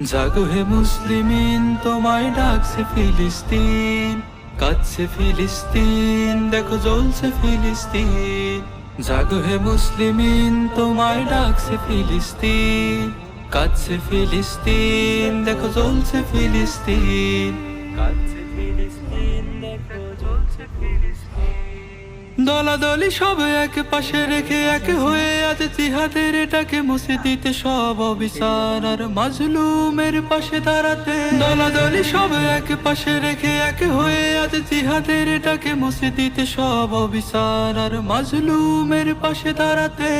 জাগো হে মুসলিমিন, তোমায় ডাকছে ফিলিস্তিন, কাঁদছে ফিলিস্তিন, দেখো জ্বলছে ফিলিস্তিন। জাগো হে মুসলিমিন, তোমায় ডাকছে ফিলিস্তিন, কাঁদছে ফিলিস্তিন, দেখো জ্বলছে ফিলিস্তিন। কাঁদছে ফিলিস্তিন, দেখো জ্বলছে ফিলিস্তিন। দলাদলি সব এক পাশে রেখে এক হয়ে আজ জিহাদের এটাকে মুছে দিতে সব অবিচার আর মাজলুমের পাশে দাঁড়াতে। দলাদলি সব এক পাশে রেখে এক হয়ে আজ জিহাদের এটাকে মুছে দিতে সব অবিচার আর মাজলুমের পাশে দাঁড়াতে।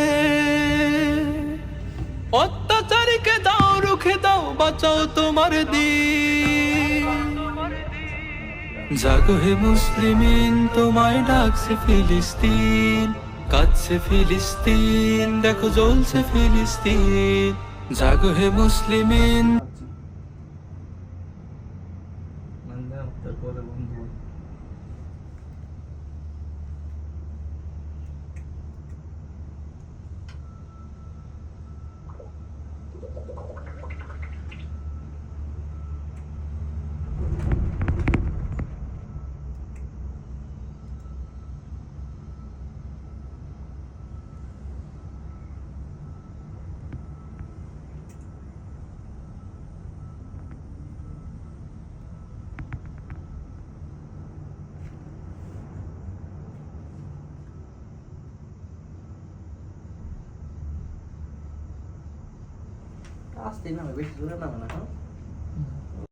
অত্যাচারীকে দাও, রুখে দাও, বাঁচাও তোমার দিন। জাগো হে মুসলিমিন তোমায় ডাকছে ফিলিস্তিন কাঁদছে ফিলিস্তিন দেখো জ্বলছে ফিলিস্তিন। জাগো হে মুসলিমিন। కాస్త తిన్నాను పెట్టి చూడన్నా మనకు